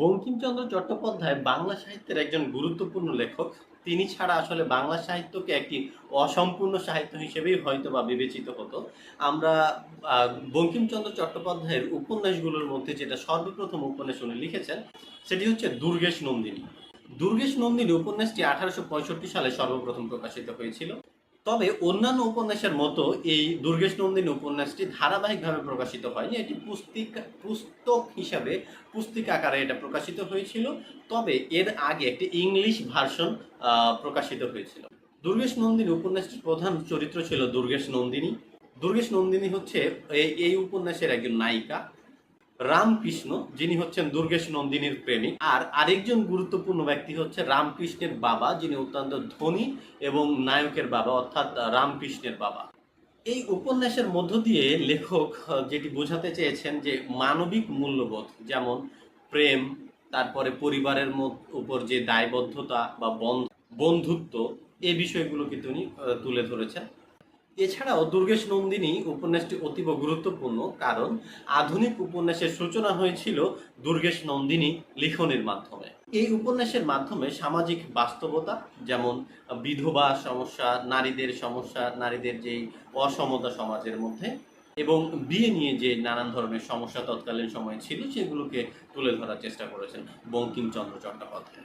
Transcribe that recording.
বঙ্কিমচন্দ্র চট্টোপাধ্যায় বাংলা সাহিত্যের একজন গুরুত্বপূর্ণ লেখক। তিনি ছাড়া আসলে বাংলা সাহিত্যকে একটি অসম্পূর্ণ সাহিত্য হিসেবেই হয়তো বা বিবেচিত হতো। আমরা বঙ্কিমচন্দ্র চট্টোপাধ্যায়ের উপন্যাসগুলোর মধ্যে যেটা সর্বপ্রথম উপন্যাস উনি লিখেছেন, সেটি হচ্ছে দুর্গেশ নন্দিনী। দুর্গেশ নন্দিনী উপন্যাসটি আঠারোশো পঁয়ষট্টি সালে সর্বপ্রথম প্রকাশিত হয়েছিল। তবে অন্যান্য উপন্যাসের মতো এই দুর্গেশ নন্দিনী উপন্যাসটি ধারাবাহিকভাবে প্রকাশিত হয়নি। এটি পুস্তিকা, পুস্তক হিসাবে পুস্তিকা আকারে এটা প্রকাশিত হয়েছিল। তবে এর আগে একটি ইংলিশ ভার্সন প্রকাশিত হয়েছিল। দুর্গেশ নন্দিনী উপন্যাসটির প্রধান চরিত্র ছিল দুর্গেশ নন্দিনী। দুর্গেশ নন্দিনী হচ্ছে এই উপন্যাসের একজন নায়িকা। রামকৃষ্ণ, যিনি হচ্ছেন দুর্গেশ নন্দিনীর প্রেমিক। আর আরেকজন গুরুত্বপূর্ণ ব্যক্তি হচ্ছে রামকৃষ্ণের বাবা, যিনি অত্যন্ত ধনী এবং নায়কের বাবা, অর্থাৎ রামকৃষ্ণের বাবা। এই উপন্যাসের মধ্য দিয়ে লেখক যেটি বোঝাতে চেয়েছেন যে মানবিক মূল্যবোধ, যেমন প্রেম, তারপরে পরিবারের উপর যে দায়বদ্ধতা বা বন্ধ- বন্ধুত্ব এই বিষয়গুলোকে তিনি তুলে ধরেছেন। এছাড়াও দুর্গেশ নন্দিনী উপন্যাসটি অতীব গুরুত্বপূর্ণ কারণ আধুনিক উপন্যাসের সূচনা হয়েছিল দুর্গেশ নন্দিনী লিখনের মাধ্যমে। এই উপন্যাসের মাধ্যমে সামাজিক বাস্তবতা যেমন বিধবা সমস্যা, নারীদের সমস্যা, নারীদের যেই অসমতা সমাজের মধ্যে এবং বিয়ে নিয়ে যে নানান ধরনের সমস্যা তৎকালীন সময়ে ছিল সেগুলোকে তুলে ধরার চেষ্টা করেছেন বঙ্কিমচন্দ্র চট্টোপাধ্যায়।